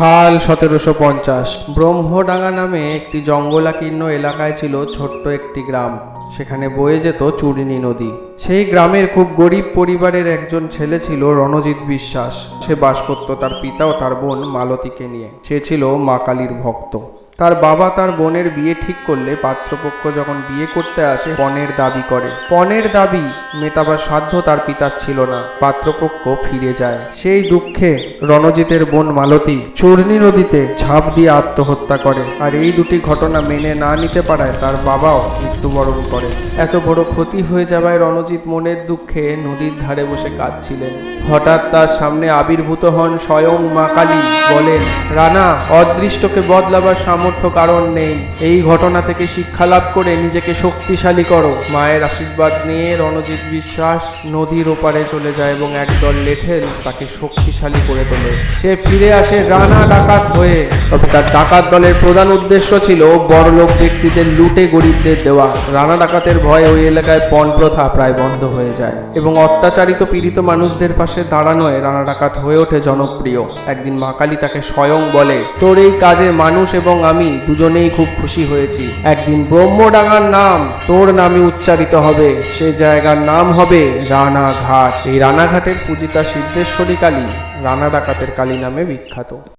সাল সতেরোশো পঞ্চাশ। ব্রহ্মডাঙ্গা নামে একটি জঙ্গলাকীর্ণ এলাকায় ছিল ছোট্ট একটি গ্রাম। সেখানে বয়ে যেত চূর্ণী নদী। সেই গ্রামের খুব গরিব পরিবারের একজন ছেলে ছিল রণজিৎ বিশ্বাস। সে বাস করত তার পিতা ও তার বোন মালতীকে নিয়ে। সে ছিল মা কালীর ভক্ত। তার বাবা তার বোনের বিয়ে ঠিক করলে পাত্রপক্ষ যখন বিয়ে করতে আসে, পণের দাবি করে। পণের দাবি মেটাবার সাধ্য তার পিতার ছিল না। পাত্রপক্ষ ফিরে যায়। সেই দুঃখে রণজিতের বোন মালতী চূর্ণী নদীতে ঝাঁপ দিয়ে আত্মহত্যা করে। আর এই দুটি ঘটনা মেনে না নিতে পারায় তার বাবাও মৃত্যুবরণ করে। এত বড় ক্ষতি হয়ে যাওয়ায় রণজিৎ মনের দুঃখে নদীর ধারে বসে কাঁদছিলেন। হঠাৎ তার সামনে আবির্ভূত হন স্বয়ং মা কালী। বলেন, রানা, অদৃষ্টকে বদলাবার সামর্থ্য কারণ নেই। এই ঘটনা থেকে শিক্ষা লাভ করে নিজেকে শক্তিশালী করো। মায়ের আশীর্বাদ নিয়ে রণজিৎ বিশ্বাস নদীর ওপারে চলে যায় এবং একদল লেঠেল তাকে শক্তিশালী করে তোলে। সে ফিরে আসে রানা ডাকাত হয়ে। তবে তার ডাকাত দলের প্রধান উদ্দেশ্য ছিল বড়লোক ব্যক্তিদের লুটে গরিবদের দেওয়া। রানা ডাকাতের ভয়ে ওই এলাকায় পণ প্রথা প্রায় বন্ধ হয়ে যায় এবং অত্যাচারিত পীড়িত মানুষদের পাশে দাঁড়ানোয় রানা ডাকাত হয়ে ওঠে জনপ্রিয়। একদিন মা কালী তাকে স্বয়ং বলে, তোর এই কাজে মানুষ এবং আমি দুজনেই খুব খুশি হয়েছি। একদিন ব্রহ্মডাঙ্গার নাম তোর নামে উচ্চারিত হবে। সে জায়গার নাম হবে রানাঘাট। এই রানাঘাটের পূজিতা সিদ্ধেশ্বরী কালী, রানা ডাকাতের কালী নামে বিখ্যাত।